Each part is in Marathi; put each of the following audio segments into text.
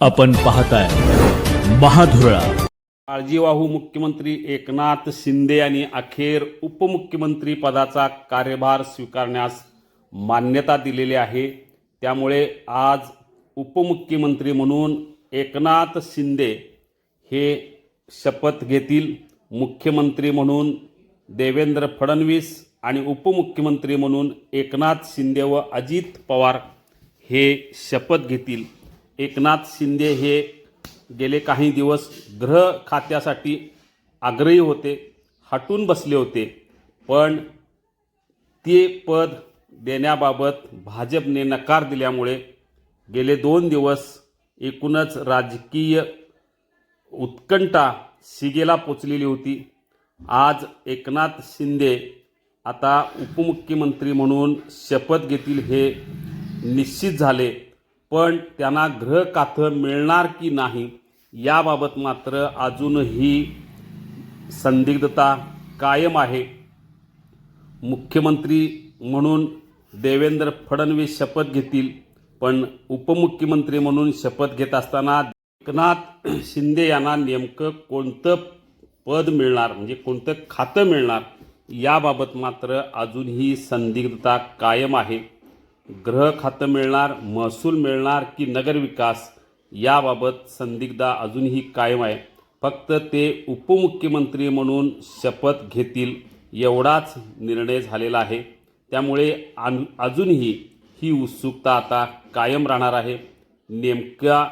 आपण पाहताय महाधुरळा. काळजीवाहू मुख्यमंत्री एकनाथ शिंदे यांनी अखेर उपमुख्यमंत्री पदाचा कार्यभार स्वीकारण्यास मान्यता दिलेली आहे. त्यामुळे आज उपमुख्यमंत्री म्हणून एकनाथ शिंदे हे शपथ घेतील. मुख्यमंत्री म्हणून देवेंद्र फडणवीस आणि उपमुख्यमंत्री म्हणून एकनाथ शिंदे व अजित पवार हे शपथ घेतील. एकनाथ शिंदे हे गेले काही दिवस गृह खात्यासाठी आग्रही होते हटून बसले होते. पण ते पद देण्याबाबत भाजपने नकार दिल्यामुळे गेले दोन दिवस एकूणच राजकीय उत्कंठा शिगेला पोचलेली होती. आज एकनाथ शिंदे आता उपमुख्यमंत्री म्हणून शपथ घेतील हे निश्चित झाले. पण त्यांना ग्रहकाथं मिळणार की नाही याबाबत मात्र अजूनही संदिग्धता कायम आहे. मुख्यमंत्री म्हणून देवेंद्र फडणवीस शपथ घेतील पण उपमुख्यमंत्री म्हणून शपथ घेत असताना एकनाथ शिंदे यांना नेमकं कोणतं पद मिळणार म्हणजे कोणतं खातं मिळणार याबाबत मात्र अजूनही संदिग्धता कायम आहे. ग्रह खातं मिळणार महसूल मिळणार की नगरविकास याबाबत संदिग्धा अजूनही कायम आहे. फक्त ते उपमुख्यमंत्री म्हणून शपथ घेतील एवढाच निर्णय झालेला आहे. त्यामुळे आन अजूनही ही उत्सुकता आता कायम राहणार आहे. नेमका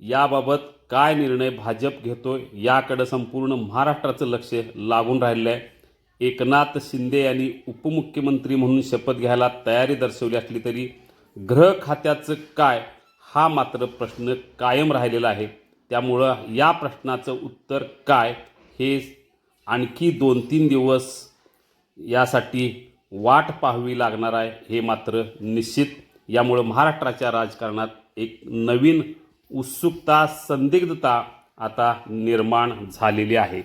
याबाबत काय निर्णय भाजप घेतो याकडं संपूर्ण महाराष्ट्राचं लक्ष लागून राहिलं आहे एकनाथ शिंदे यांनी उपमुख्यमंत्री म्हणून शपथ घ्यायला तयारी दर्शवली असली तरी ग्रह खात्याचं काय हा मात्र प्रश्न कायम राहिलेला आहे. त्यामुळं या प्रश्नाचं उत्तर काय हे आणखी दोन तीन दिवस यासाठी वाट पाहावी लागणार आहे हे मात्र निश्चित. यामुळं महाराष्ट्राच्या राजकारणात एक नवीन उत्सुकता संदिग्धता आता निर्माण झालेली आहे.